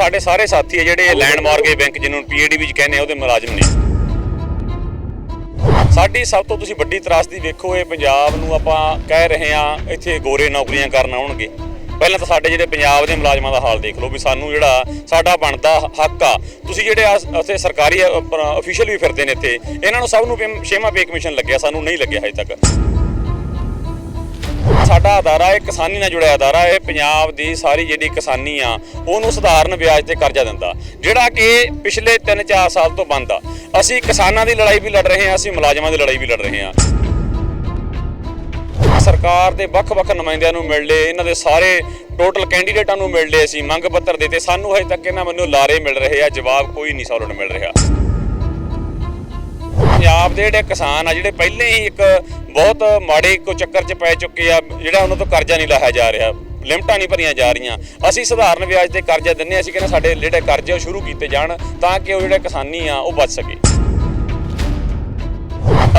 ਸਾਡੇ ਸਾਰੇ ਸਾਥੀ ਆ ਜਿਹੜੇ ਲੈਂਡ ਮਾਰਗੇਜ ਬੈਂਕ ਜਿਹਨੂੰ ਪੀਏਡੀਬੀ ਚ ਕਹਿੰਦੇ ਆ ਉਹਦੇ ਮੁਲਾਜ਼ਮ ਨੇ। ਸਾਡੀ ਸਭ ਤੋਂ ਤੁਸੀਂ ਵੱਡੀ ਤਰਾਸਦੀ ਵੇਖੋ ਇਹ ਪੰਜਾਬ ਨੂੰ ਆਪਾਂ ਕਹਿ ਰਹੇ ਆ ਇੱਥੇ ਗੋਰੇ ਨੌਕਰੀਆਂ ਕਰਨ ਆਉਣਗੇ। ਪਹਿਲਾਂ ਤਾਂ ਸਾਡੇ ਜਿਹੜੇ ਪੰਜਾਬ ਦੇ ਮੁਲਾਜ਼ਮਾਂ ਦਾ ਹਾਲ ਦੇਖ ਲਓ ਵੀ ਸਾਨੂੰ ਜਿਹੜਾ ਸਾਡਾ ਬਣਦਾ ਹੱਕ ਆ ਤੁਸੀਂ ਜਿਹੜੇ ਇੱਥੇ ਸਰਕਾਰੀ ਅਫੀਸ਼ੀਅਲ ਵੀ ਫਿਰਦੇ ਨੇ ਇੱਥੇ ਇਹਨਾਂ ਨੂੰ ਸਭ ਨੂੰ ਛੇਵਾਂ ਪੇ ਕਮਿਸ਼ਨ ਲੱਗਿਆ ਸਾਨੂੰ ਨਹੀਂ ਲੱਗਿਆ ਹਜੇ ਤੱਕ। ਸਾਡਾ ਅਦਾਰਾ, ਇਹ ਕਿਸਾਨੀ ਨਾਲ ਜੁੜਿਆ ਅਦਾਰਾ, ਇਹ ਪੰਜਾਬ ਦੀ ਸਾਰੀ ਜਿਹੜੀ ਕਿਸਾਨੀ ਆ, ਉਹਨੂੰ ਸਧਾਰਨ ਵਿਆਜ ਤੇ ਕਰਜ਼ਾ ਦਿੰਦਾ। ਜਿਹੜਾ ਕਿ ਪਿਛਲੇ 3-4 ਸਾਲ ਤੋਂ ਬੰਦ ਆ। ਅਸੀਂ ਕਿਸਾਨਾਂ ਦੀ ਲੜਾਈ ਵੀ ਲੜ ਰਹੇ ਹਾਂ, ਅਸੀਂ ਮੁਲਾਜ਼ਮਾਂ ਦੀ ਲੜਾਈ ਵੀ ਲੜ ਰਹੇ ਹਾਂ। ਸਰਕਾਰ ਦੇ ਵੱਖ-ਵੱਖ ਨੁਮਾਇੰਦਿਆਂ ਨੂੰ ਮਿਲ ਲਏ, ਇਹਨਾਂ ਦੇ ਸਾਰੇ ਟੋਟਲ ਕੈਂਡੀਡੇਟਾਂ ਨੂੰ ਮਿਲ ਲਏ ਅਸੀਂ, ਮੰਗ ਪੱਤਰ ਦਿੱਤੇ। ਸਾਨੂੰ ਹਜੇ ਤੱਕ ਇਹਨਾਂ ਮੈਨੂੰ ਲਾਰੇ ਮਿਲ ਰਹੇ ਆ, ਜਵਾਬ ਕੋਈ ਨਹੀਂ ਸਾਨੂੰ ਮਿਲ ਰਿਹਾ। ਪੰਜਾਬ ਦੇ ਜਿਹੜੇ ਕਿਸਾਨ ਆ, ਜਿਹੜੇ ਪਹਿਲੇ ਹੀ ਇੱਕ ਬਹੁਤ ਮਾੜੇ ਕੋ ਚੱਕਰ 'ਚ ਪੈ ਚੁੱਕੇ ਆ, ਜਿਹੜਾ ਉਹਨਾਂ ਤੋਂ ਕਰਜ਼ਾ ਨਹੀਂ ਲਾਇਆ ਜਾ ਰਿਹਾ, ਲਿਮਟਾਂ ਨਹੀਂ ਭਰੀਆਂ ਜਾ ਰਹੀਆਂ ਅਸੀਂ ਸਧਾਰਨ ਵਿਆਜ ਤੇ ਕਰਜ਼ਾ ਦਿੰਨੇ ਹਾਂ। ਅਸੀਂ ਕਹਿੰਦੇ ਸਾਡੇ ਜਿਹੜੇ ਕਰਜ਼ੇ ਉਹ ਸ਼ੁਰੂ ਕੀਤੇ ਜਾਣ ਤਾਂ ਕਿ ਉਹ ਜਿਹੜੇ ਕਿਸਾਨੀ ਆ, ਉਹ ਬਚ ਸਕੇ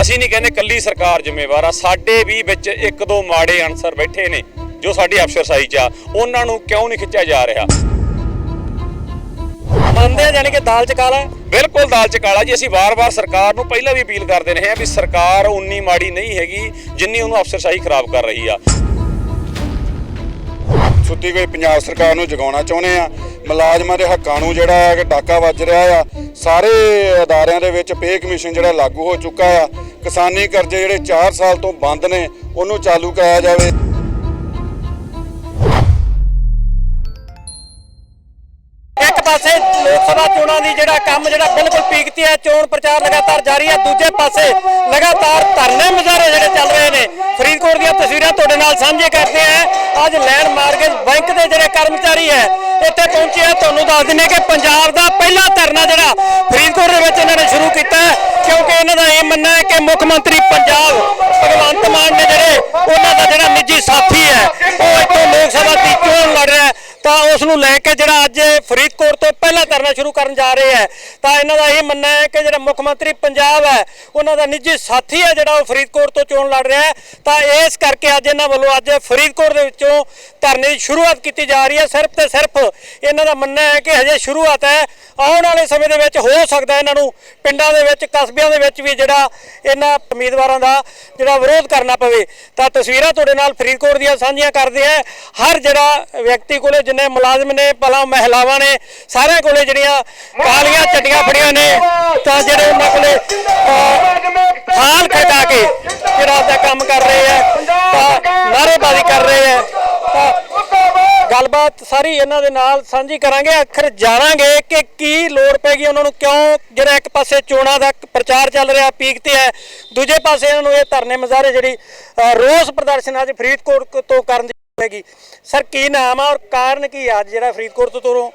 ਅਸੀਂ ਨਹੀਂ ਕਹਿੰਦੇ ਕੱਲੀ ਸਰਕਾਰ ਜ਼ਿੰਮੇਵਾਰ ਆ, ਸਾਡੇ ਵੀ ਵਿੱਚ ਇੱਕ ਦੋ ਮਾੜੇ ਅਨਸਰ ਬੈਠੇ ਨੇ, ਜੋ ਸਾਡੀ ਅਫਸਰਸ਼ਾਹੀ 'ਚ ਆ, ਉਹਨਾਂ ਨੂੰ ਕਿਉਂ ਨਹੀਂ ਖਿੱਚਿਆ ਜਾ ਰਿਹਾ ਮੰਨਦੇ ਆ ਯਾਨੀ ਕਿ ਦਾਲ ਚ ਕਾਲਾ। ਬਿਲਕੁਲ ਦਾਲ ਚ ਕਾਲਾ ਜੀ। ਅਸੀਂ ਵਾਰ-ਵਾਰ ਸਰਕਾਰ ਨੂੰ ਪਹਿਲਾਂ ਵੀ ਅਪੀਲ ਕਰਦੇ ਰਹੇ ਹਾਂ ਵੀ ਸਰਕਾਰ ਉਨੀ ਮਾੜੀ ਨਹੀਂ ਹੈਗੀ ਜਿੰਨੀ ਉਹਨੂੰ ਅਫਸਰਸ਼ਾਹੀ ਖਰਾਬ ਕਰ ਰਹੀ ਆ। ਸੁੱਤੀ ਹੋਈ ਪੰਜਾਬ ਸਰਕਾਰ ਨੂੰ ਜਗਾਉਣਾ ਚਾਹੁੰਦੇ ਆ। ਮੁਲਾਜ਼ਮਾਂ ਦੇ ਹੱਕਾਂ ਨੂੰ ਜਿਹੜਾ ਹੈ ਕਿ ਡਾਕਾ ਵੱਜ ਰਿਹਾ ਆ। ਸਾਰੇ ਅਦਾਰਿਆਂ ਦੇ ਵਿੱਚ ਪੇ ਕਮਿਸ਼ਨ ਜਿਹੜਾ ਲਾਗੂ ਹੋ ਚੁੱਕਾ ਆ। ਕਿਸਾਨੀ ਕਰਜ਼ੇ ਜਿਹੜੇ 4 ਸਾਲ ਤੋਂ ਬੰਦ ਨੇ ਉਹਨੂੰ ਚਾਲੂ ਕਰਾਇਆ ਜਾਵੇ। ਪਾਸੇ ਲੋਕ ਸਭਾ ਚੋਣਾਂ ਦੀ ਜਿਹੜਾ ਕੰਮ ਜਿਹੜਾ ਬਿਲਕੁਲ ਪੀਕ ਤੇ ਹੈ, ਚੋਣ ਪ੍ਰਚਾਰ ਲਗਾਤਾਰ ਜਾਰੀ ਹੈ। ਦੂਜੇ ਪਾਸੇ ਲਗਾਤਾਰ ਧਰਨੇ ਮੁਜ਼ਾਹਰੇ ਜਿਹੜੇ ਚੱਲ ਰਹੇ ਨੇ। ਫਰੀਦਕੋਟ ਦੀਆਂ ਤਸਵੀਰਾਂ ਤੁਹਾਡੇ ਨਾਲ ਸਾਂਝੇ ਕਰਦੇ ਆ ਅੱਜ ਲੈਂਡ ਮਾਰਗੇਜ ਬੈਂਕ ਦੇ ਜਿਹੜੇ ਕਰਮਚਾਰੀ ਹੈ, ਇੱਥੇ ਪਹੁੰਚੇ ਆ। ਤੁਹਾਨੂੰ ਦੱਸ ਦਿੰਦੇ ਕਿ ਪੰਜਾਬ ਦਾ ਪਹਿਲਾ ਧਰਨਾ ਜਿਹੜਾ ਫਰੀਦਕੋਟ ਦੇ ਵਿੱਚ ਇਹਨਾਂ ਨੇ ਸ਼ੁਰੂ ਕੀਤਾ ਹੈ, ਕਿਉਂਕਿ ਇਹਨਾਂ ਦਾ ਇਹ ਮੰਨਣਾ ਹੈ ਕਿ ਮੁੱਖ ਮੰਤਰੀ ਪੰਜਾਬ ਉਸ ਨੂੰ ਲੈ ਕੇ ਜਿਹੜਾ ਅੱਜ ਫਰੀਦਕੋਟ ਤੋਂ ਪਹਿਲਾਂ ਧਰਨਾ ਸ਼ੁਰੂ ਕਰਨ ਜਾ ਰਹੇ ਹੈ। ਤਾਂ ਇਹਨਾਂ ਦਾ ਇਹ ਮੰਨਣਾ ਹੈ ਕਿ ਜਿਹੜਾ ਮੁੱਖ ਮੰਤਰੀ ਪੰਜਾਬ ਹੈ, ਉਹਨਾਂ ਦਾ ਨਿੱਜੀ ਸਾਥੀ ਹੈ ਜਿਹੜਾ ਉਹ ਫਰੀਦਕੋਟ ਤੋਂ ਚੋਣ ਲੜ ਰਿਹਾ ਹੈ। ਤਾਂ ਇਸ ਕਰਕੇ ਅੱਜ ਇਹਨਾਂ ਵੱਲੋਂ ਅੱਜ ਫਰੀਦਕੋਟ ਦੇ ਵਿੱਚੋਂ ਧਰਨੇ ਦੀ ਸ਼ੁਰੂਆਤ ਕੀਤੀ ਜਾ ਰਹੀ ਹੈ। ਸਿਰਫ ਤੇ ਸਿਰਫ ਇਹਨਾਂ ਦਾ ਮੰਨਣਾ ਹੈ ਕਿ ਹਜੇ ਸ਼ੁਰੂਆਤ ਹੈ। ਆਉਣ ਵਾਲੇ ਸਮੇਂ ਦੇ ਵਿੱਚ ਹੋ ਸਕਦਾ ਇਹਨਾਂ ਨੂੰ ਪਿੰਡਾਂ ਦੇ ਵਿੱਚ, ਕਸਬਿਆਂ ਦੇ ਵਿੱਚ ਵੀ ਜਿਹੜਾ ਇਹਨਾਂ ਉਮੀਦਵਾਰਾਂ ਦਾ ਜਿਹੜਾ ਵਿਰੋਧ ਕਰਨਾ ਪਵੇ। ਤਾਂ ਤਸਵੀਰਾਂ ਤੁਹਾਡੇ ਨਾਲ ਫਰੀਦਕੋਟ ਦੀਆਂ ਸਾਂਝੀਆਂ ਕਰਦੇ ਆ ਹਰ ਜਿਹੜਾ ਵਿਅਕਤੀ ਕੋਲੇ ਜਿੰਨੇ ਮੁਲਾਜ਼ਮ ਨੇ, ਭਲਾ ਮਹਿਲਾਵਾਂ ਨੇ ਸਾਰਿਆਂ ਕੋਲੇ ਜਿਹੜੀਆਂ ਕਾਲੀਆਂ ਚੱਡੀਆਂ ਫੜੀਆਂ ਨੇ, ਤਾਂ ਜਿਹੜੇ ਉਹਨਾਂ ਕੋਲੇ ਹਾਲ ਖਟਾ ਕੇ ਜਿਹੜਾ ਆਪਦਾ ਕੰਮ ਕਰ ਰਹੇ ਆ, ਤਾਂ ਨਾਅਰੇਬਾਜ਼ੀ ਕਰ ਰਹੇ ਆ। ਤਾਂ ਗੱਲਬਾਤ ਸਾਰੀ ਇਹਨਾਂ ਦੇ ਨਾਲ ਸਾਂਝੀ ਕਰਾਂਗੇ, ਆਖਰ ਜਾਣਾਂਗੇ ਕਿ ਕੀ ਲੋੜ ਪੈਗੀ ਉਹਨਾਂ ਨੂੰ, ਕਿਉਂ ਜਿਹੜਾ ਇੱਕ ਪਾਸੇ ਚੋਣਾਂ ਦਾ ਪ੍ਰਚਾਰ ਚੱਲ ਰਿਹਾ ਪੀਕ ਤੇ ਹੈ, ਦੂਜੇ ਪਾਸੇ ਇਹਨਾਂ ਨੂੰ ਇਹ ਧਰਨੇ ਮੁਜ਼ਾਹਰੇ ਜਿਹੜੀ ਰੋਸ ਪ੍ਰਦਰਸ਼ਨ ਅੱਜ ਫਰੀਦਕੋਟ ਤੋਂ ਕਰਨ ਦੀ ਪੈਗੀ ਸਰ, ਕੀ ਨਾਮ ਆ ਔਰ ਕਾਰਨ ਕੀ ਆ ਅੱਜ ਜਿਹੜਾ ਫਰੀਦਕੋਟ ਤੋਂ ਤੋਂ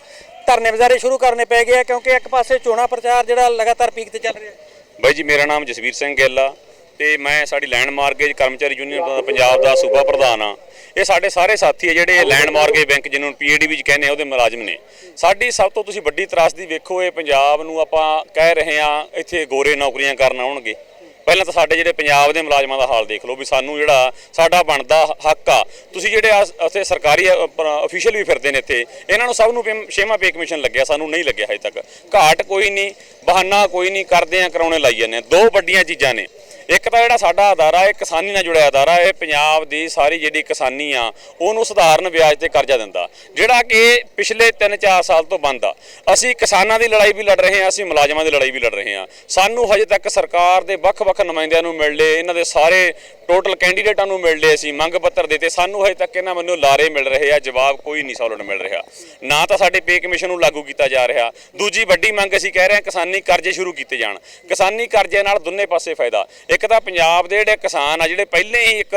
ਧਰਨੇ ਮੁਜ਼ਾਹਰੇ ਸ਼ੁਰੂ ਕਰਨੇ ਪੈ ਗਏ ਆ, ਕਿਉਂਕਿ ਇੱਕ ਪਾਸੇ ਚੋਣਾਂ ਪ੍ਰਚਾਰ ਜਿਹੜਾ ਲਗਾਤਾਰ ਪੀਕ ਤੇ ਚੱਲ ਰਿਹਾ। ਬਾਈ ਜੀ, ਮੇਰਾ ਨਾਮ ਜਸਵੀਰ ਸਿੰਘ ਗਿੱਲ ਆ ਤੇ ਮੈਂ ਸਾਡੀ ਲੈਂਡ ਮਾਰਗੇਜ ਕਰਮਚਾਰੀ ਯੂਨੀਅਨ ਪੰਜਾਬ ਦਾ ਸੂਬਾ ਪ੍ਰਧਾਨ ਆ। ਇਹ ਸਾਡੇ ਸਾਰੇ ਸਾਥੀ ਆ ਜਿਹੜੇ ਲੈਂਡ ਮਾਰਗੇਜ ਬੈਂਕ ਜਿਹਨੂੰ ਪੀਏਡੀਬੀ ਚ ਕਹਿੰਦੇ ਆ, ਉਹਦੇ ਮੁਲਾਜ਼ਮ ਨੇ। ਸਾਡੀ ਸਭ ਤੋਂ ਤੁਸੀਂ ਵੱਡੀ ਤਰਾਸਦੀ ਵੇਖੋ, ਇਹ ਪੰਜਾਬ ਨੂੰ ਆਪਾਂ ਕਹਿ ਰਹੇ ਆ, ਇੱਥੇ ਗੋਰੇ ਨੌਕਰੀਆਂ ਕਰਨ ਆਉਣਗੇ। ਪਹਿਲਾਂ ਤਾਂ ਸਾਡੇ ਜਿਹੜੇ ਪੰਜਾਬ ਦੇ ਮੁਲਾਜ਼ਮਾਂ ਦਾ ਹਾਲ ਦੇਖ ਲਓ ਵੀ ਸਾਨੂੰ ਜਿਹੜਾ ਸਾਡਾ ਬਣਦਾ ਹੱਕ ਆ। ਤੁਸੀਂ ਜਿਹੜੇ ਆ- ਸਰਕਾਰੀ ਅਫੀਸ਼ੀਅਲ ਵੀ ਫਿਰਦੇ ਨੇ ਇੱਥੇ, ਇਹਨਾਂ ਨੂੰ ਸਭ ਨੂੰ ਪੇ- ਛੇਵਾਂ ਪੇ ਕਮਿਸ਼ਨ ਲੱਗਿਆ, ਸਾਨੂੰ ਨਹੀਂ ਲੱਗਿਆ ਹਜੇ ਤੱਕ। ਘਾਟ ਕੋਈ ਨਹੀਂ, ਬਹਾਨਾ ਕੋਈ ਨਹੀਂ, ਕਰਦੇ ਆ, ਕਰਾਉਣੇ ਲਾਈ ਜਾਂਦੇ ਦੋ ਵੱਡੀਆਂ ਚੀਜ਼ਾਂ ਨੇ। ਇੱਕ ਤਾਂ ਜਿਹੜਾ ਸਾਡਾ ਅਦਾਰਾ, ਇਹ ਕਿਸਾਨੀ ਨਾਲ ਜੁੜਿਆ ਅਦਾਰਾ, ਇਹ ਪੰਜਾਬ ਦੀ ਸਾਰੀ ਜਿਹੜੀ ਕਿਸਾਨੀ ਆ, ਉਹਨੂੰ ਸਧਾਰਨ ਵਿਆਜ ਤੇ ਕਰਜ਼ਾ ਦਿੰਦਾ। ਜਿਹੜਾ ਕਿ ਪਿਛਲੇ 3-4 ਸਾਲ ਤੋਂ ਬੰਦ ਆ। ਅਸੀਂ ਕਿਸਾਨਾਂ ਦੀ ਲੜਾਈ ਵੀ ਲੜ ਰਹੇ ਹਾਂ, ਅਸੀਂ ਮੁਲਾਜ਼ਮਾਂ ਦੀ ਲੜਾਈ ਵੀ ਲੜ ਰਹੇ ਹਾਂ। ਸਾਨੂੰ ਹਜੇ ਤੱਕ ਸਰਕਾਰ ਦੇ ਵੱਖ-ਵੱਖ ਨੁਮਾਇੰਦਿਆਂ ਨੂੰ ਮਿਲ ਲਏ, ਇਹਨਾਂ ਦੇ ਸਾਰੇ ਟੋਟਲ ਕੈਂਡੀਡੇਟਾਂ ਨੂੰ ਮਿਲ ਲਏ ਅਸੀਂ, ਮੰਗ ਪੱਤਰ ਦਿੱਤੇ। ਸਾਨੂੰ ਹਜੇ ਤੱਕ ਇਹਨਾਂ ਵੱਲੋਂ ਲਾਰੇ ਮਿਲ ਰਹੇ ਆ, ਜਵਾਬ ਕੋਈ ਨਹੀਂ ਸੌਲਡ ਮਿਲ ਰਿਹਾ। ਨਾ ਤਾਂ ਸਾਡੇ ਪੇ ਕਮਿਸ਼ਨ ਨੂੰ ਲਾਗੂ ਕੀਤਾ ਜਾ ਰਿਹਾ। ਦੂਜੀ ਵੱਡੀ ਮੰਗ ਅਸੀਂ ਕਹਿ ਰਹੇ ਹਾਂ ਕਿਸਾਨੀ ਕਰਜ਼ੇ ਸ਼ੁਰੂ ਕੀਤੇ ਜਾਣ। ਕਿਸਾਨੀ ਕਰਜ਼ੇ ਨਾਲ ਦੋਨੇ ਪਾਸੇ ਫਾਇਦਾ। ਇੱਕ ਤਾਂ ਪੰਜਾਬ ਦੇ ਜਿਹੜੇ ਕਿਸਾਨ ਆ, ਜਿਹੜੇ ਪਹਿਲੇ ਹੀ ਇੱਕ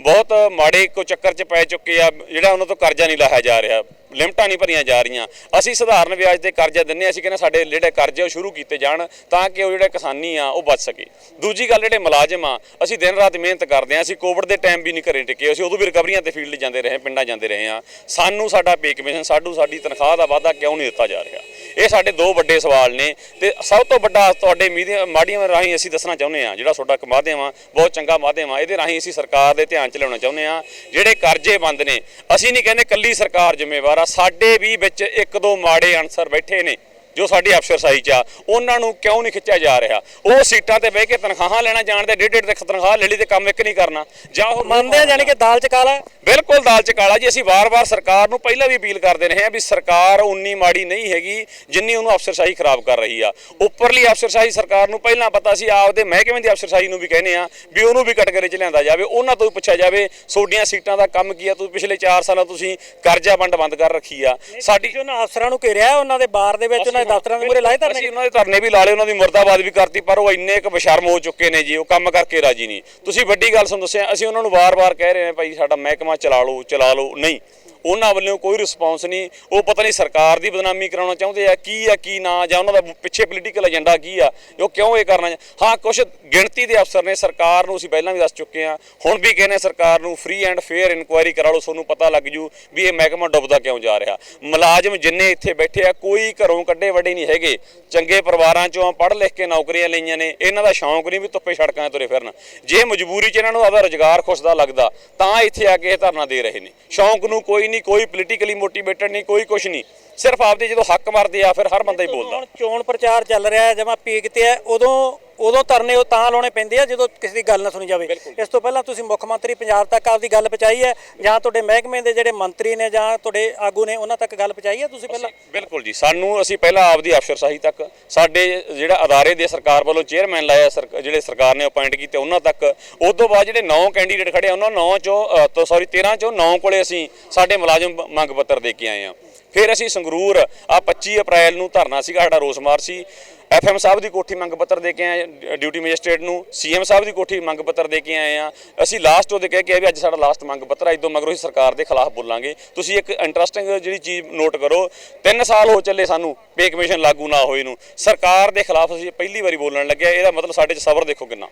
ਬਹੁਤ ਮਾੜੇ ਕੋ ਚੱਕਰ 'ਚ ਪੈ ਚੁੱਕੇ ਆ, ਜਿਹੜਾ ਉਹਨਾਂ ਤੋਂ ਕਰਜ਼ਾ ਨਹੀਂ ਲਾਇਆ ਜਾ ਰਿਹਾ, ਲਿਮਟਾਂ ਨਹੀਂ ਭਰੀਆਂ ਜਾ ਰਹੀਆਂ। ਅਸੀਂ ਸਧਾਰਨ ਵਿਆਜ ਤੇ ਕਰਜ਼ਾ ਦਿੰਨੇ ਹਾਂ। ਅਸੀਂ ਕਹਿੰਦੇ ਸਾਡੇ ਜਿਹੜੇ ਕਰਜ਼ੇ ਉਹ ਸ਼ੁਰੂ ਕੀਤੇ ਜਾਣ ਤਾਂ ਕਿ ਉਹ ਜਿਹੜੇ ਕਿਸਾਨੀ ਆ, ਉਹ ਬਚ ਸਕੇ। ਦੂਜੀ ਗੱਲ, ਜਿਹੜੇ ਮੁਲਾਜ਼ਮ ਆ, ਅਸੀਂ ਦਿਨ ਰਾਤ ਮਿਹਨਤ ਕਰਦੇ ਆ ਅਸੀਂ ਕੋਵਿਡ ਦੇ ਟਾਈਮ ਵੀ ਨਹੀਂ ਘਰੇ ਟਿਕੇ, ਅਸੀਂ ਉਦੋਂ ਵੀ ਰਿਕਵਰੀਆਂ ਤੇ ਫੀਲਡ ਜਾਂਦੇ ਰਹੇ, ਪਿੰਡਾਂ ਜਾਂਦੇ ਰਹੇ ਆ ਸਾਨੂੰ ਸਾਡਾ ਪੇ ਕਮਿਸ਼ਨ ਸਾਡੂ ਸਾਡੀ ਤਨਖਾਹ ਦਾ ਵਾਅਦਾ ਕਿਉਂ ਨਹੀਂ ਦਿੱਤਾ ਜਾ ਰਿਹਾ? ਇਹ ਸਾਡੇ ਦੋ ਵੱਡੇ ਸਵਾਲ ਨੇ ਤੇ ਸਭ ਤੋਂ ਵੱਡਾ ਤੁਹਾਡੇ ਮੀਡੀਆ ਮਾਧਿਅਮ ਰਾਹੀਂ ਅਸੀਂ ਦੱਸਣਾ ਚਾਹੁੰਦੇ ਆ ਜਿਹੜਾ ਤੁਹਾਡਾ ਇੱਕ ਮਾਧਿਅਮ ਆ, ਬਹੁਤ ਚੰਗਾ ਮਾਧਿਅਮ ਆ, ਇਹਦੇ ਰਾਹੀਂ ਅਸੀਂ ਸਰਕਾਰ ਦੇ ਧਿਆਨ ਚ ਲਿਆਉਣਾ ਚਾਹੁੰਦੇ ਆ ਜਿਹੜੇ ਕਰਜ਼ੇ ਬੰਦ ਨੇ, ਅਸੀਂ ਨਹੀਂ ਕਹਿੰਦੇ ਕੱਲੀ ਸਰਕਾਰ ਜ਼ਿੰਮੇਵਾਰ ਆ, ਸਾਡੇ ਵੀ ਵਿੱਚ ਇੱਕ ਦੋ ਮਾੜੇ ਅਨਸਰ ਬੈਠੇ ਨੇ। ਜੋ ਸਾਡੀ ਅਫਸਰਸ਼ਾਹੀ ਚ ਆ ਉਹਨਾਂ ਨੂੰ ਕਿਉਂ ਨਹੀਂ ਖਿੱਚਿਆ ਜਾ ਰਿਹਾ? ਉਹ ਸੀਟਾਂ ਤੇ ਬਹਿ ਕੇ ਤਨਖਾਹਾਂ ਲੈਣਾ ਜਾਣਦੇ ਡੇਢ ਡੇਢ ਤੱਕ ਤਨਖਾਹ ਲੈ ਲਈ ਤੇ ਕੰਮ ਇੱਕ ਨਹੀਂ ਕਰਨਾ। ਜਾਂ ਉਹ ਮੰਨਦੇ ਆ ਜਾਨੀ ਕਿ ਦਾਲ ਚ ਕਾਲਾ। ਬਿਲਕੁਲ ਦਾਲ ਚ ਕਾਲਾ ਜੀ ਅਸੀਂ ਵਾਰ-ਵਾਰ ਸਰਕਾਰ ਨੂੰ ਪਹਿਲਾਂ ਵੀ ਅਪੀਲ ਕਰਦੇ ਰਹੇ ਹਾਂ ਵੀ ਸਰਕਾਰ ਉਨੀ ਮਾੜੀ ਨਹੀਂ ਹੈਗੀ ਜਿੰਨੀ ਉਹਨੂੰ ਅਫਸਰਸ਼ਾਹੀ ਖਰਾਬ ਕਰ ਰਹੀ ਆ। ਉੱਪਰਲੀ ਅਫਸਰਸ਼ਾਹੀ ਸਰਕਾਰ ਨੂੰ ਪਹਿਲਾਂ ਪਤਾ ਸੀ ਆਪਦੇ ਮਹਿਕਮੇ ਦੀ ਅਫਸਰਸ਼ਾਹੀ ਨੂੰ ਵੀ ਕਹਿੰਦੇ ਆ ਵੀ ਉਹਨੂੰ ਵੀ ਕਟਗਰੇ ਚ ਲਿਆਂਦਾ ਜਾਵੇ। ਉਹਨਾਂ ਤੋਂ ਵੀ ਪੁੱਛਿਆ ਜਾਵੇ ਤੁਹਾਡੀਆਂ ਸੀਟਾਂ ਦਾ ਕੰਮ ਕੀ ਆ? ਤੁਸੀਂ ਪਿਛਲੇ 4 ਸਾਲਾਂ ਤੁਸੀਂ ਕਰਜ਼ਾ ਵੰਡ ਬੰਦ ਕਰ ਰੱਖੀ ਆ। ਸਾਡੀ ਉਹਨਾਂ ਅਫਸਰਾਂ ਨੂੰ ਘੇਰਿਆ ਉਹਨਾਂ ਦੇ ਬਾਰ ਦੇ ਵਿੱਚ ਉਹਨਾਂ ਦੇ ਦਫ਼ਤਰਾਂ ਦੇ ਮੂਹਰੇ ਲਾਏ ਧਰਨੇ ਅਸੀਂ ਉਹਨਾਂ ਦੇ ਧਰਨੇ ਵੀ ਲਾ ਲਏ ਉਹਨਾਂ ਦੀ ਮੁਰਦਾਬਾਦ ਵੀ ਕਰਤੀ ਪਰ ਉਹ ਇੰਨੇ ਕੁ ਬਸ਼ਰਮ ਹੋ ਚੁੱਕੇ ਨੇ ਜੀ ਉਹ ਕੰਮ ਕਰਕੇ ਰਾਜੀ ਨਹੀਂ। ਤੁਸੀਂ ਵੱਡੀ ਗੱਲ ਸਾਨੂੰ ਦੱਸਿਆ ਅਸੀਂ ਉਹਨਾਂ ਨੂੰ ਵਾਰ-ਵਾਰ ਕਹਿ ਰਹੇ ਹਾਂ ਭਾਈ ਸਾਡਾ ਮਹਿਕਮਾ ਚਲਾ ਲਓ ਚਲਾ ਲਓ। ਨਹੀਂ। ਉਹਨਾਂ ਵੱਲੋਂ ਕੋਈ ਰਿਸਪੌਂਸ ਨਹੀਂ। ਉਹ ਪਤਾ ਨਹੀਂ ਸਰਕਾਰ ਦੀ ਬਦਨਾਮੀ ਕਰਾਉਣਾ ਚਾਹੁੰਦੇ ਆ, ਕੀ ਆ, ਕੀ ਨਾ, ਜਾਂ ਉਹਨਾਂ ਦਾ ਪਿੱਛੇ ਪੋਲੀਟੀਕਲ ਏਜੰਡਾ ਕੀ ਆ, ਉਹ ਕਿਉਂ ਇਹ ਕਰਨਾ ਹਾਂ ਕੁਝ ਗਿਣਤੀ ਦੇ ਅਫਸਰ ਨੇ, ਸਰਕਾਰ ਨੂੰ ਅਸੀਂ ਪਹਿਲਾਂ ਵੀ ਦੱਸ ਚੁੱਕੇ ਆ ਹੁਣ ਵੀ ਕਹਿੰਦੇ ਸਰਕਾਰ ਨੂੰ ਫ੍ਰੀ ਐਂਡ ਫੇਅਰ ਇਨਕੁਆਇਰੀ ਕਰਾ ਲਓ ਤੁਹਾਨੂੰ ਪਤਾ ਲੱਗ ਜੂ ਵੀ ਇਹ ਮਹਿਕਮਾ ਡੁੱਬਦਾ ਕਿਉਂ ਜਾ ਰਿਹਾ। ਮੁਲਾਜ਼ਮ ਜਿੰਨੇ ਇੱਥੇ ਬੈਠੇ ਆ, ਕੋਈ ਘਰੋਂ ਕੱਢੇ ਵੱਡੇ ਨਹੀਂ ਹੈਗੇ। ਚੰਗੇ ਪਰਿਵਾਰਾਂ ਚੋਂ ਪੜ੍ਹ ਲਿਖ ਕੇ ਨੌਕਰੀਆਂ ਲਈਆਂ ਨੇ। ਇਹਨਾਂ ਦਾ ਸ਼ੌਂਕ ਨਹੀਂ ਵੀ ਧੁੱਪੇ ਸੜਕਾਂ ਤੁਰੇ ਫਿਰਨ। ਜੇ ਮਜਬੂਰੀ 'ਚ ਇਹਨਾਂ ਨੂੰ ਆਪਦਾ ਰੁਜ਼ਗਾਰ ਖੁਸ਼ਦਾ ਲੱਗਦਾ, ਤਾਂ ਇੱਥੇ ਆ ਕੇ ਇਹ ਧਰਨਾ ਦੇ ਰਹੇ ਨੇ। ਸ਼ੌਂਕ ਨੂੰ ਕੋਈ ਨਹੀਂ ਕੋਈ ਪੋਲੀਟੀਕਲੀ ਮੋਟੀਵੇਟਡ ਨਹੀਂ ਕੋਈ ਕੁਝ ਨਹੀਂ। ਸਿਰਫ ਆਪਦੇ ਜਦੋਂ ਹੱਕ ਮਰਦੇ ਆ ਫਿਰ ਹਰ ਬੰਦਾ ਹੀ ਬੋਲਦਾ। ਚੋਣ ਪ੍ਰਚਾਰ ਚੱਲ ਰਿਹਾ ਹੈ ਜਮਾ ਪੀਕ ਤੇ ਹੈ ਉਦੋਂ ਉਦੋਂ ਧਰਨੇ ਉਹ ਤਾਂ ਲਾਉਣੇ ਪੈਂਦੇ ਆ ਜਦੋਂ ਕਿਸੇ ਦੀ ਗੱਲ ਨਾ ਸੁਣੀ ਜਾਵੇ। ਇਸ ਤੋਂ ਪਹਿਲਾਂ ਤੁਸੀਂ ਮੁੱਖ ਮੰਤਰੀ ਪੰਜਾਬ ਤੱਕ ਆਪਦੀ ਗੱਲ ਪਹੁੰਚਾਈ ਹੈ ਜਾਂ ਤੁਹਾਡੇ ਮਹਿਕਮੇ ਦੇ ਜਿਹੜੇ ਮੰਤਰੀ ਨੇ ਜਾਂ ਤੁਹਾਡੇ ਆਗੂ ਨੇ ਉਹਨਾਂ ਤੱਕ ਗੱਲ ਪਹੁੰਚਾਈ ਹੈ ਤੁਸੀਂ ਪਹਿਲਾਂ? ਬਿਲਕੁਲ ਜੀ ਸਾਨੂੰ ਅਸੀਂ ਪਹਿਲਾਂ ਆਪਦੀ ਅਫਸਰਸ਼ਾਹੀ ਤੱਕ ਸਾਡੇ ਜਿਹੜਾ ਅਦਾਰੇ ਦੇ ਸਰਕਾਰ ਵੱਲੋਂ ਚੇਅਰਮੈਨ ਲਾਇਆ ਜਿਹੜੇ ਸਰਕਾਰ ਨੇ ਅਪਾਇੰਟ ਕੀਤੇ ਉਹਨਾਂ ਤੱਕ ਉਸ ਤੋਂ ਬਾਅਦ ਜਿਹੜੇ 9 ਕੈਂਡੀਡੇਟ ਖੜੇ ਆ, ਉਹਨਾਂ 9 ਚੋਂ ਸੌਰੀ 13 ਚੋਂ 9 ਕੋਲੇ ਅਸੀਂ ਸਾਡੇ ਮੁਲਾਜ਼ਮ ਮੰਗ ਪੱਤਰ ਦੇ ਕੇ ਆਏ ਆ ਫਿਰ ਅਸੀਂ ਸੰਗਰੂਰ ਆ 25 ਅਪ੍ਰੈਲ ਨੂੰ ਧਰਨਾ ਸੀਗਾ ਸਾਡਾ ਰੋਸ ਮਾਰਚ ਸੀ। ਐਫਐਮ ਸਾਹਿਬ ਦੀ ਕੋਠੀ ਮੰਗ ਪੱਤਰ ਦੇ ਕੇ ਆਏ ਡ- ਡਿਊਟੀ ਮੈਜਿਸਟ੍ਰੇਟ ਨੂੰ, ਸੀਐਮ ਸਾਹਿਬ ਦੀ ਕੋਠੀ ਮੰਗ ਪੱਤਰ ਦੇ ਕੇ ਆਏ ਆ ਅਸੀਂ ਲਾਸਟ ਉਹਦੇ ਕਹਿ ਕੇ ਆਏ ਵੀ ਅੱਜ ਸਾਡਾ ਲਾਸਟ ਮੰਗ ਪੱਤਰ ਆ ਇਦੋਂ ਮਗਰੋਂ ਅਸੀਂ ਸਰਕਾਰ ਦੇ ਖਿਲਾਫ ਬੋਲਾਂਗੇ। ਤੁਸੀਂ ਇੱਕ ਇੰਟਰਸਟਿੰਗ ਜਿਹੜੀ ਚੀਜ਼ ਨੋਟ ਕਰੋ 3 ਸਾਲ ਹੋ ਚੱਲੇ ਸਾਨੂੰ ਪੇ ਕਮਿਸ਼ਨ ਲਾਗੂ ਨਾ ਹੋਏ ਨੂੰ। ਸਰਕਾਰ ਦੇ ਖਿਲਾਫ ਅਸੀਂ ਪਹਿਲੀ ਵਾਰੀ ਬੋਲਣ ਲੱਗਿਆ, ਇਹਦਾ ਮਤਲਬ ਸਾਡੇ 'ਚ ਸਬਰ ਦੇਖੋ ਕਿੰਨਾ।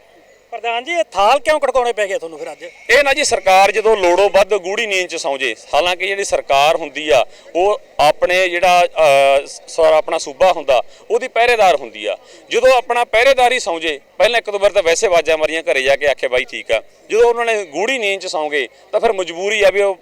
ਪ੍ਰਧਾਨ ਜੀ ਇਹ ਥਾਲ ਕਿਉਂ ਖੜਕਾਉਣੇ ਪੈ ਗਏ ਤੁਹਾਨੂੰ ਫਿਰ ਅੱਜ? ਇਹ ਨਾ ਜੀ ਸਰਕਾਰ ਜਦੋਂ ਲੋੜੋਂ ਵੱਧ ਗੂੜੀ ਨੀਂਦ ਚ ਸੌਂ ਜੇ ਹਾਲਾਂਕਿ ਜਿਹੜੀ ਸਰਕਾਰ ਹੁੰਦੀ ਆ ਉਹ ਆਪਣੇ ਜਿਹੜਾ ਅਹ, ਆਪਣਾ ਸੂਬਾ ਹੁੰਦਾ ਉਹਦੀ ਪਹਿਰੇਦਾਰ ਹੁੰਦੀ ਆ। ਜਦੋਂ ਆਪਣਾ ਪਹਿਰੇਦਾਰ ਹੀ ਸੌਂ ਜੇ ਪਹਿਲਾਂ ਇੱਕ ਦੋ ਵਾਰ ਤਾਂ ਵੈਸੇ ਆਵਾਜ਼ਾਂ ਮਾਰੀਆਂ ਘਰੇ ਜਾ ਕੇ ਆਖੇ ਬਾਈ ਠੀਕ ਆ। ਜਦੋਂ ਉਹਨਾਂ ਨੇ ਗੂੜੀ ਨੀਂਦ ਚ ਸੌਂ ਗਏ ਤਾਂ ਫਿਰ ਮਜਬੂਰੀ ਆ ਵੀ ਉਹ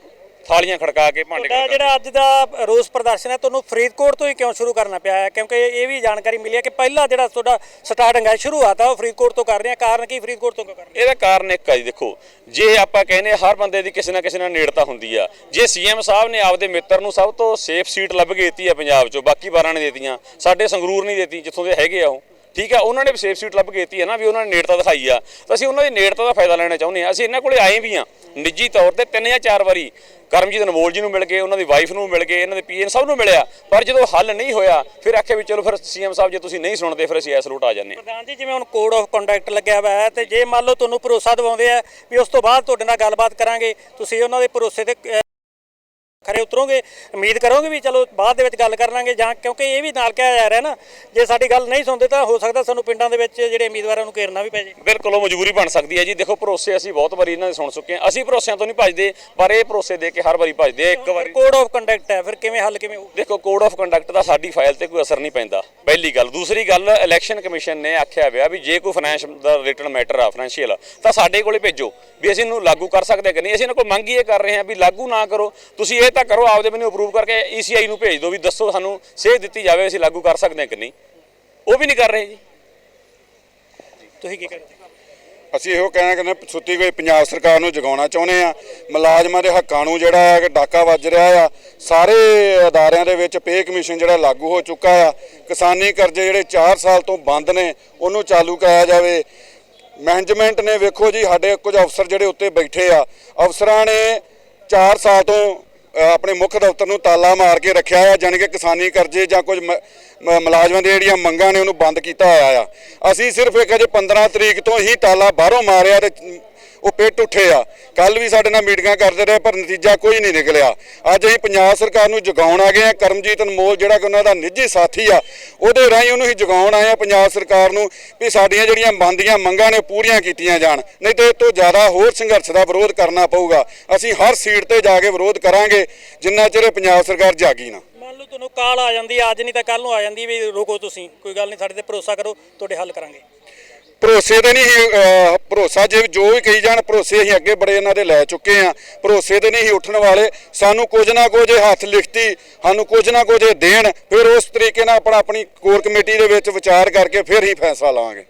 ਥਾਲੀਆਂ ਖੜਕਾ ਕੇ ਭਾਂਡੇ ਤੁਹਾਡਾ ਜਿਹੜਾ ਅੱਜ ਦਾ ਰੋਸ ਪ੍ਰਦਰਸ਼ਨ ਹੈ ਤੁਹਾਨੂੰ ਫਰੀਦਕੋਟ ਤੋਂ ਹੀ ਕਿਉਂ ਸ਼ੁਰੂ ਕਰਨਾ ਪਿਆ ਹੈ? ਕਿਉਂਕਿ ਇਹ ਵੀ ਜਾਣਕਾਰੀ ਮਿਲੀ ਹੈ ਕਿ ਪਹਿਲਾ ਜਿਹੜਾ ਤੁਹਾਡਾ ਸਟਾਰਟਿੰਗ ਹੈ ਸ਼ੁਰੂਆਤ ਆ ਉਹ ਫਰੀਦਕੋਟ ਤੋਂ ਕਰ ਰਹੇ ਆ। ਕਾਰਨ ਕੀ ਫਰੀਦਕੋਟ ਤੋਂ ਕਰ ਰਹੇ ਇਹਦਾ ਕਾਰਨ ਇੱਕ ਆ ਜੀ ਦੇਖੋ ਜੇ ਆਪਾਂ ਕਹਿੰਦੇ ਹਰ ਬੰਦੇ ਦੀ ਕਿਸੇ ਨਾ ਕਿਸੇ ਨਾਲ ਨੇੜਤਾ ਹੁੰਦੀ ਆ ਜੇ ਸੀਐਮ ਸਾਹਿਬ ਨੇ ਆਪਦੇ ਮਿੱਤਰ ਨੂੰ ਸਭ ਤੋਂ ਸੇਫ ਸੀਟ ਲੱਭ ਕੇ ਦਿੱਤੀ ਆ ਪੰਜਾਬ 'ਚੋਂ ਬਾਕੀ 12 ਨੇ ਦਿੱਤੀਆਂ ਸਾਡੇ ਸੰਗਰੂਰ ਨਹੀਂ ਦਿੱਤੀ ਜਿੱਥੋਂ ਦੇ ਹੈਗੇ ਆ ਉਹ। ਠੀਕ ਆ ਉਹਨਾਂ ਨੇ ਵੀ ਸੇਫ ਸੀਟ ਲੱਭ ਕੇ ਦਿੱਤੀ ਹੈ ਨਾ, ਵੀ ਉਹਨਾਂ ਨੇ ਨੇੜਤਾ ਦਿਖਾਈ ਆ। ਤਾਂ ਅਸੀਂ ਉਹਨਾਂ ਦੀ ਨੇੜਤਾ ਦਾ ਫਾਇਦਾ ਲੈਣਾ ਚਾਹੁੰਦੇ ਆ ਅਸੀਂ ਇਹਨਾਂ ਕੋਲੇ ਆਏ ਵੀ ਆ ਨਿੱਜੀ ਤੌਰ ਤੇ ਤਿੰਨ ਜਾਂ ਚਾਰ ਵਾਰੀ। ਕਰਮਜੀਤ ਅਨਮੋਲ ਜੀ ਨੂੰ ਮਿਲ ਗਏ, ਉਹਨਾਂ ਦੀ ਵਾਈਫ ਨੂੰ ਮਿਲ ਗਏ, ਇਹਨਾਂ ਦੇ ਪੀਐਨ ਸਭ ਨੂੰ ਮਿਲਿਆ। ਪਰ ਜਦੋਂ ਹੱਲ ਨਹੀਂ ਹੋਇਆ, ਫਿਰ ਆਖਿਆ ਵੀ ਚਲੋ ਫਿਰ ਸੀਐਮ ਸਾਹਿਬ ਜੇ ਤੁਸੀਂ ਨਹੀਂ ਸੁਣਦੇ, ਫਿਰ ਅਸੀਂ ਐਸ ਰੂਟ ਆ ਜਾਂਦੇ ਹਾਂ। ਪ੍ਰਧਾਨ ਜੀ, ਜਿਵੇਂ ਹੁਣ ਕੋਡ ਆਫ ਕੰਡਕਟ ਲੱਗਿਆ ਹੋਇਆ ਹੈ, ਤੇ ਜੇ ਮੰਨ ਲਓ ਤੁਹਾਨੂੰ ਭਰੋਸਾ ਦਿਵਾਉਂਦੇ ਆ ਵੀ ਉਸ ਤੋਂ ਬਾਅਦ ਤੁਹਾਡੇ ਨਾਲ ਗੱਲਬਾਤ ਕਰਾਂਗੇ, ਤੁਸੀਂ ਉਹਨਾਂ ਦੇ ਭਰੋਸੇ ਤੇ ਖਰੇ ਉਤਰੋਗੇ? ਉਮੀਦ ਕਰੋਗੇ ਵੀ ਚਲੋ ਬਾਅਦ ਦੇ ਵਿੱਚ ਗੱਲ ਕਰ ਲਾਂਗੇ ਜਾਂ ਕਿਉਂਕਿ ਇਹ ਵੀ ਨਾਲ ਕਿਹਾ ਜਾ ਰਿਹਾ ਨਾ ਜੇ ਸਾਡੀ ਗੱਲ ਨਹੀਂ ਸੁਣਦੇ ਤਾਂ ਹੋ ਸਕਦਾ ਸਾਨੂੰ ਪਿੰਡਾਂ ਦੇ ਵਿੱਚ ਜਿਹੜੇ ਉਮੀਦਵਾਰਾਂ ਨੂੰ ਘੇਰਨਾ ਵੀ ਪੈ ਜੇ। ਬਿਲਕੁਲ ਉਹ ਮਜਬੂਰੀ ਬਣ ਸਕਦੀ ਹੈ ਜੀ। ਦੇਖੋ ਭਰੋਸੇ ਅਸੀਂ ਬਹੁਤ ਵਾਰੀ ਇਹਨਾਂ ਦੇ ਸੁਣ ਚੁੱਕੇ ਹਾਂ। ਅਸੀਂ ਭਰੋਸਿਆਂ ਤੋਂ ਨਹੀਂ ਭੱਜਦੇ ਪਰ ਇਹ ਭਰੋਸੇ ਦੇ ਕੇ ਹਰ ਵਾਰੀ ਭੱਜਦੇ ਆ। ਇੱਕ ਵਾਰੀ ਕੋਡ ਆਫ ਕੰਡਕਟ ਹੈ ਫਿਰ ਕਿਵੇਂ ਹੱਲ ਕਿਵੇਂ ਦੇਖੋ ਕੋਡ ਆਫ ਕੰਡਕਟ ਦਾ ਸਾਡੀ ਫਾਈਲ ਤੇ ਕੋਈ ਅਸਰ ਨਹੀਂ ਪੈਂਦਾ। ਪਹਿਲੀ ਗੱਲ। ਦੂਸਰੀ ਗੱਲ ਇਲੈਕਸ਼ਨ ਕਮਿਸ਼ਨ ਨੇ ਆਖਿਆ ਹੋਇਆ ਵੀ ਜੇ ਕੋਈ ਫਾਈਨੈਂਸ ਦਾ ਰਿਟਰਨ ਮੈਟਰ ਆ ਫਾਈਨੈਂਸ਼ੀਅਲ ਤਾਂ ਸਾਡੇ ਕੋਲੇ ਭੇਜੋ। ਵੀ ਅਸੀਂ ਇਹਨੂੰ ਲਾਗੂ ਕਰ ਸਕਦੇ ਕਿ ਨਹੀਂ? ਅਸੀਂ ਇਹਨਾਂ ਕੋਲ ਮੰਗ ਹੀ ਇਹ ਕਰ ਰਹੇ ਹਾਂ ਵੀ ਲਾਗੂ ਨਾ ਕਰੋ। ਤੁਸੀਂ ਇਹ ਤਾਂ ਕਰੋ, ਆਪਦੇ ਮੈਨੂੰ ਅਪਰੂਵ ਕਰਕੇ ਈਸੀਆਈ ਨੂੰ ਭੇਜ ਦਿਓ ਵੀ ਦੱਸੋ ਸਾਨੂੰ ਸੇਧ ਦਿੱਤੀ ਜਾਵੇ, ਅਸੀਂ ਲਾਗੂ ਕਰ ਸਕਦੇ ਹਾਂ ਕਿ ਨਹੀਂ। ਉਹ ਵੀ ਨਹੀਂ ਕਰ ਰਹੇ ਜੀ। ਤੁਸੀਂ ਕੀ ਕਰਦੇ? ਅਸੀਂ ਇਹੋ ਕਹਿਣਾ ਕਿ ਸੁੱਤੀ ਹੋਈ ਪੰਜਾਬ ਸਰਕਾਰ ਨੂੰ ਜਗਾਉਣਾ ਚਾਹੁੰਦੇ ਆ ਮੁਲਾਜ਼ਮਾਂ ਦੇ ਹੱਕਾਂ ਨੂੰ ਜਿਹੜਾ ਹੈ ਡਾਕਾ ਵੱਜ ਰਿਹਾ ਆ। ਸਾਰੇ ਅਦਾਰਿਆਂ ਦੇ ਵਿੱਚ ਪੇ ਕਮਿਸ਼ਨ ਜਿਹੜਾ ਲਾਗੂ ਹੋ ਚੁੱਕਾ ਆ। ਕਿਸਾਨੀ ਕਰਜ਼ੇ ਜਿਹੜੇ 4 ਸਾਲ ਤੋਂ ਬੰਦ ਨੇ, ਉਹਨੂੰ ਚਾਲੂ ਕਰਾਇਆ ਜਾਵੇ। ਮੈਨੇਜਮੈਂਟ ਨੇ ਵੇਖੋ ਜੀ, ਸਾਡੇ ਕੁਝ ਅਫਸਰ ਜਿਹੜੇ ਉੱਤੇ ਬੈਠੇ ਆ। ਅਫਸਰਾਂ ਨੇ 4 ਸਾਲ ਤੋਂ ਆਪਣੇ ਮੁੱਖ ਦਫ਼ਤਰ ਨੂੰ ਤਾਲਾ ਮਾਰ ਕੇ ਰੱਖਿਆ ਆ ਜਾਣੀ ਕਿ ਕਿਸਾਨੀ ਕਰਜ਼ੇ ਜਾਂ ਕੁਝ ਮ- ਮ- ਮੁਲਾਜ਼ਮਾਂ ਦੀਆਂ ਜਿਹੜੀਆਂ ਮੰਗਾਂ ਨੇ ਉਹਨੂੰ ਬੰਦ ਕੀਤਾ ਹੋਇਆ ਆ। ਅਸੀਂ ਸਿਰਫ ਇੱਕ ਅਜੇ 15 ਤਰੀਕ ਤੋਂ ਹੀ ਤਾਲਾ ਬਾਹਰੋਂ ਮਾਰਿਆ ਤੇ ਉਹ ਪਿੱਟ ਉੱਠੇ ਆ। ਕੱਲ ਵੀ ਸਾਡੇ ਨਾਲ ਮੀਟਿੰਗਾਂ ਕਰਦੇ ਰਹੇ, ਪਰ ਨਤੀਜਾ ਕੋਈ ਨਹੀਂ ਨਿਕਲਿਆ। ਅੱਜ ਅਸੀਂ ਪੰਜਾਬ ਸਰਕਾਰ ਨੂੰ ਜਗਾਉਣ ਆ ਗਏ ਆ ਕਰਮਜੀਤ ਅਨਮੋਲ, ਜਿਹੜਾ ਕਿ ਉਹਨਾਂ ਦਾ ਨਿੱਜੀ ਸਾਥੀ ਆ, ਉਹਦੇ ਰਾਹੀਂ ਉਹਨੂੰ ਹੀ ਜਗਾਉਣ ਆਏ ਆ ਪੰਜਾਬ ਸਰਕਾਰ ਨੂੰ ਵੀ ਸਾਡੀਆਂ ਜਿਹੜੀਆਂ ਮੰਦੀਆਂ ਮੰਗਾਂ ਨੇ ਪੂਰੀਆਂ ਕੀਤੀਆਂ ਜਾਣ। ਨਹੀਂ ਤੇ ਇਹ ਤੋਂ ਜ਼ਿਆਦਾ ਹੋਰ ਸੰਘਰਸ਼ ਦਾ ਵਿਰੋਧ ਕਰਨਾ ਪਊਗਾ। ਅਸੀਂ ਹਰ ਸੀਟ ਤੇ ਜਾ ਕੇ ਵਿਰੋਧ ਕਰਾਂਗੇ, ਜਿੰਨਾ ਚਿਰ ਪੰਜਾਬ ਸਰਕਾਰ ਜਾਗੀ ਨਾ। ਮੰਨ ਲਓ ਤੁਹਾਨੂੰ ਕਾਲ ਆ ਜਾਂਦੀ ਅੱਜ ਨਹੀਂ ਤਾਂ ਕੱਲ ਨੂੰ ਆ ਜਾਂਦੀ ਵੀ ਰੁਕੋ ਤੁਸੀਂ। ਕੋਈ ਗੱਲ ਨਹੀਂ, ਸਾਡੇ ਤੇ ਭਰੋਸਾ ਕਰੋ, ਤੁਹਾਡੇ ਹੱਲ ਕਰਾਂਗੇ। ਭਰੋਸੇ ਦੇ ਨਹੀਂ ਸੀ, ਭਰੋਸਾ ਜੇ ਜੋ ਵੀ ਕਹੀ ਜਾਣ ਭਰੋਸੇ ਅਸੀਂ ਅੱਗੇ ਬੜੇ ਇਹਨਾਂ ਦੇ ਲੈ ਚੁੱਕੇ ਆ ਭਰੋਸੇ ਦੇ ਨਹੀਂ ਸੀ ਉੱਠਣ ਵਾਲੇ। ਸਾਨੂੰ ਕੁਝ ਨਾ ਕੁਝ ਇਹ ਹੱਥ ਲਿਖਤੀ ਸਾਨੂੰ ਕੁਝ ਨਾ ਕੁਝ ਦੇਣ। ਫਿਰ ਉਸ ਤਰੀਕੇ ਨਾਲ ਆਪਣਾ ਆਪਣੀ ਕੋਰ ਕਮੇਟੀ ਦੇ ਵਿੱਚ ਵਿਚਾਰ ਕਰਕੇ ਫਿਰ ਹੀ ਫੈਸਲਾ ਲਾਵਾਂਗੇ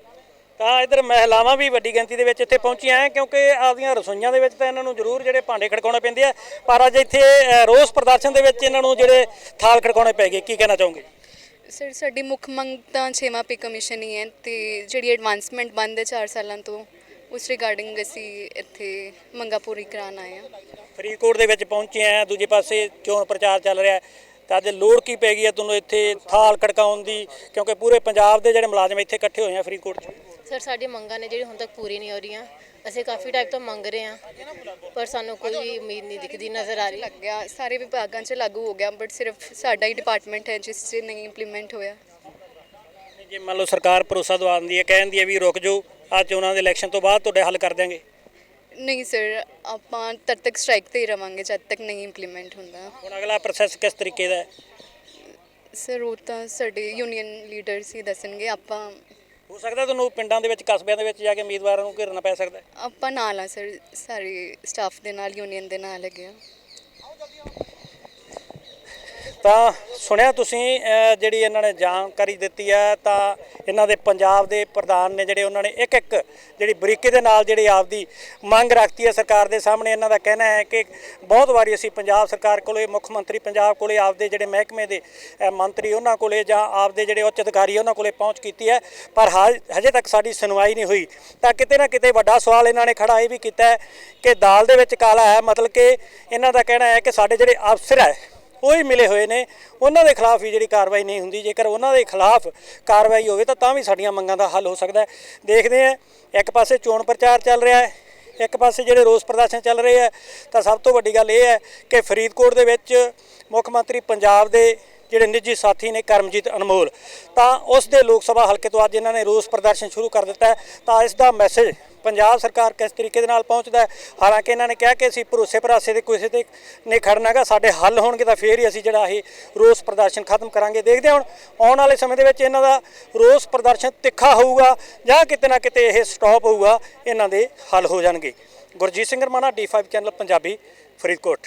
ਤਾਂ ਇਧਰ ਮਹਿਲਾਵਾਂ ਵੀ ਵੱਡੀ ਗਿਣਤੀ ਦੇ ਵਿੱਚ ਇੱਥੇ ਪਹੁੰਚੀਆਂ ਹੈ ਕਿਉਂਕਿ ਆਪਦੀਆਂ ਰਸੋਈਆਂ ਦੇ ਵਿੱਚ ਤਾਂ ਇਹਨਾਂ ਨੂੰ ਜ਼ਰੂਰ ਜਿਹੜੇ ਭਾਂਡੇ ਖੜਕਾਉਣੇ ਪੈਂਦੇ ਆ। ਪਰ ਅੱਜ ਇੱਥੇ ਰੋਸ ਪ੍ਰਦਰਸ਼ਨ ਦੇ ਵਿੱਚ ਇਹਨਾਂ ਨੂੰ ਜਿਹੜੇ ਥਾਲ ਖੜਕਾਉਣੇ ਪੈ ਗਏ। ਕੀ ਕਹਿਣਾ ਚਾਹੋਗੇ? ਸਰ, ਸਾਡੀ ਮੁੱਖ ਮੰਗ ਤਾਂ ਛੇਵਾਂ ਪੇ ਕਮਿਸ਼ਨ ਹੀ ਹੈ ਤੇ ਜਿਹੜੀ ਐਡਵਾਂਸਮੈਂਟ ਬੰਦ ਹੈ 4 ਸਾਲਾਂ ਤੋਂ, ਉਸ ਰਿਗਾਰਡਿੰਗ ਅਸੀਂ ਇੱਥੇ ਮੰਗਾਂ ਪੂਰੀ ਕਰਾਉਣ ਆਏ ਹਾਂ ਫਰੀਦਕੋਟ ਦੇ ਵਿੱਚ ਪਹੁੰਚੇ ਆ ਦੂਜੇ ਪਾਸੇ ਚੋਣ ਪ੍ਰਚਾਰ ਚੱਲ ਰਿਹਾ ਹੈ। ਤਾਂ ਅੱਜ ਲੋੜ ਕੀ ਪੈ ਗਈ ਹੈ ਤੁਹਾਨੂੰ ਇੱਥੇ ਥਾਲ ਖੜਕਾਉਣ ਦੀ? ਕਿਉਂਕਿ ਪੂਰੇ ਪੰਜਾਬ ਦੇ ਜਿਹੜੇ ਮੁਲਾਜ਼ਮ ਇੱਥੇ ਇਕੱਠੇ ਹੋਏ ਆ ਫਰੀਦਕੋਟ 'ਚ। ਸਰ ਸਾਡੀ ਮੰਗਾਂ ਨੇ ਜਿਹੜੀ ਹੁਣ ਤੱਕ ਪੂਰੀ ਨਹੀਂ ਹੋ ਰਹੀਆਂ। ਅਸੀਂ ਕਾਫੀ ਟਾਈਮ ਤੋਂ ਮੰਗ ਰਹੇ ਹਾਂ ਪਰ ਸਾਨੂੰ ਕੋਈ ਉਮੀਦ ਨਹੀਂ ਦਿਖਦੀ ਨਜ਼ਰ ਆ ਰਹੀ। ਲੱਗ ਗਿਆ ਸਾਰੇ ਵਿਭਾਗਾਂ 'ਚ ਲਾਗੂ ਹੋ ਗਿਆ ਬਟ ਸਿਰਫ ਸਾਡਾ ਹੀ ਡਿਪਾਰਟਮੈਂਟ ਹੈ ਜਿਸ 'ਚ ਨਹੀਂ ਇੰਪਲੀਮੈਂਟ ਹੋਇਆ। ਜੇ ਮੰਨ ਲਓ ਸਰਕਾਰ ਭਰੋਸਾ ਦਵਾਉਂਦੀ ਹੈ ਕਹਿੰਦੀ ਹੈ ਵੀ ਰੁਕ ਜਾਓ ਆ ਚੋਣਾਂ ਦੇ ਇਲੈਕਸ਼ਨ ਤੋਂ ਬਾਅਦ ਤੁਹਾਡੇ ਹੱਲ ਕਰ ਦਿਆਂਗੇ। ਨਹੀਂ ਸਰ ਆਪਾਂ ਤਦ ਤੱਕ ਸਟ੍ਰਾਈਕ ਤੇ ਹੀ ਰਵਾਂਗੇ ਜਦ ਤੱਕ ਨਹੀਂ ਇੰਪਲੀਮੈਂਟ ਹੁੰਦਾ। ਹੁਣ ਅਗਲਾ ਪ੍ਰੋਸੈਸ ਕਿਸ ਤਰੀਕੇ ਦਾ ਹੈ? ਸਰ ਉਹ ਤਾਂ ਸਾਡੇ ਯੂਨੀਅਨ ਲੀਡਰਸ ਹੀ ਦੱਸਣਗੇ ਆਪਾਂ ਹੋ ਸਕਦਾ ਤੁਹਾਨੂੰ ਪਿੰਡਾਂ ਦੇ ਵਿੱਚ ਕਸਬਿਆਂ ਦੇ ਵਿੱਚ ਜਾ ਕੇ ਉਮੀਦਵਾਰਾਂ ਨੂੰ ਘੇਰਨਾ ਪੈ ਸਕਦਾ ਹੈ? ਆਪਾਂ ਨਾਲ ਆ ਸਰ ਸਾਰੇ ਸਟਾਫ ਦੇ ਨਾਲ ਯੂਨੀਅਨ ਦੇ ਨਾਲ ਹੈਗੇ ਆ। ਤਾਂ ਸੁਣਿਆ ਤੁਸੀਂ ਜਿਹੜੀ ਇਹਨਾਂ ਨੇ ਜਾਣਕਾਰੀ ਦਿੱਤੀ ਹੈ, ਤਾਂ ਇਹਨਾਂ ਦੇ ਪੰਜਾਬ ਦੇ ਪ੍ਰਧਾਨ ਨੇ ਜਿਹੜੇ ਉਹਨਾਂ ਨੇ ਇੱਕ ਇੱਕ ਜਿਹੜੀ ਬਰੀਕੀ ਦੇ ਨਾਲ ਜਿਹੜੀ ਆਪਦੀ ਮੰਗ ਰੱਖਤੀ ਹੈ ਸਰਕਾਰ ਦੇ ਸਾਹਮਣੇ, ਇਹਨਾਂ ਦਾ ਕਹਿਣਾ ਹੈ ਕਿ ਬਹੁਤ ਵਾਰੀ ਅਸੀਂ ਪੰਜਾਬ ਸਰਕਾਰ ਕੋਲੇ, ਮੁੱਖ ਮੰਤਰੀ ਪੰਜਾਬ ਕੋਲੇ, ਆਪਦੇ ਜਿਹੜੇ ਮਹਿਕਮੇ ਦੇ ਮੰਤਰੀ ਉਹਨਾਂ ਕੋਲੇ ਜਾਂ ਆਪਦੇ ਜਿਹੜੇ ਉੱਚ ਅਧਿਕਾਰੀ ਉਹਨਾਂ ਕੋਲੇ ਪਹੁੰਚ ਕੀਤੀ ਹੈ, ਪਰ ਹਾ- ਹਜੇ ਤੱਕ ਸਾਡੀ ਸੁਣਵਾਈ ਨਹੀਂ ਹੋਈ। ਤਾਂ ਕਿਤੇ ਨਾ ਕਿਤੇ ਵੱਡਾ ਸਵਾਲ ਇਹਨਾਂ ਨੇ ਖੜਾ ਇਹ ਵੀ ਕੀਤਾ ਕਿ ਦਾਲ ਦੇ ਵਿੱਚ ਕਾਲਾ ਹੈ, ਮਤਲਬ ਕਿ ਇਹਨਾਂ ਦਾ ਕਹਿਣਾ ਹੈ ਕਿ ਸਾਡੇ ਜਿਹੜੇ ਅਫਸਰ ਹੈ ਉਹ ਹੀ ਮਿਲੇ ਹੋਏ ਨੇ। ਉਹਨਾਂ ਦੇ ਖਿਲਾਫ ਹੀ ਜਿਹੜੀ ਕਾਰਵਾਈ ਨਹੀਂ ਹੁੰਦੀ। ਜੇਕਰ ਉਹਨਾਂ ਦੇ ਖਿਲਾਫ ਕਾਰਵਾਈ ਹੋਵੇ ਤਾਂ ਤਾਂ ਵੀ ਸਾਡੀਆਂ ਮੰਗਾਂ ਦਾ ਹੱਲ ਹੋ ਸਕਦਾ ਹੈ। ਦੇਖਦੇ ਹਾਂ। ਇੱਕ ਪਾਸੇ ਚੋਣ ਪ੍ਰਚਾਰ ਚੱਲ ਰਿਹਾ ਹੈ। ਇੱਕ ਪਾਸੇ ਜਿਹੜੇ ਰੋਸ ਪ੍ਰਦਰਸ਼ਨ ਚੱਲ ਰਹੇ ਹੈ, ਤਾਂ ਸਭ ਤੋਂ ਵੱਡੀ ਗੱਲ ਇਹ ਹੈ ਕਿ ਫਰੀਦਕੋਟ ਦੇ ਵਿੱਚ ਮੁੱਖ ਮੰਤਰੀ ਪੰਜਾਬ ਦੇ ਜਿਹੜੇ ਨਿੱਜੀ ਸਾਥੀ ਨੇ ਕਰਮਜੀਤ ਅਨਮੋਲ, ਤਾਂ ਉਸ ਦੇ ਲੋਕ ਸਭਾ ਹਲਕੇ ਤੋਂ ਅੱਜ ਇਹਨਾਂ ਨੇ ਰੋਸ ਪ੍ਰਦਰਸ਼ਨ ਸ਼ੁਰੂ ਕਰ ਦਿੱਤਾ ਤਾਂ ਇਸ ਦਾ ਮੈਸੇਜ ਪੰਜਾਬ ਸਰਕਾਰ ਕਿਸ ਤਰੀਕੇ ਦੇ ਨਾਲ ਪਹੁੰਚਦਾ ਹੈ? ਹਾਲਾਂਕਿ ਇਹਨਾਂ ਨੇ ਕਿਹਾ ਕਿ ਅਸੀਂ ਭਰੋਸੇ ਭਰਾਸੇ ਦੇ ਕਿਸੇ ਤੇ ਨਹੀਂ ਖੜਨਾਗਾ ਸਾਡੇ ਹੱਲ ਹੋਣਗੇ ਤਾਂ ਫੇਰ ਹੀ ਅਸੀਂ ਜਿਹੜਾ ਇਹ ਰੋਸ ਪ੍ਰਦਰਸ਼ਨ ਖਤਮ ਕਰਾਂਗੇ। ਦੇਖਦੇ ਹਾਂ ਹੁਣ, ਆਉਣ ਵਾਲੇ ਸਮੇਂ ਦੇ ਵਿੱਚ ਇਹਨਾਂ ਦਾ ਰੋਸ ਪ੍ਰਦਰਸ਼ਨ ਤਿੱਖਾ ਹੋਊਗਾ ਜਾਂ ਕਿਤੇ ਨਾ ਕਿਤੇ ਇਹ ਸਟਾਪ ਹੋਊਗਾ, ਇਹਨਾਂ ਦੇ ਹੱਲ ਹੋ ਜਾਣਗੇ। Gurjeet Singh Ramana D5 channel Punjabi Faridkot.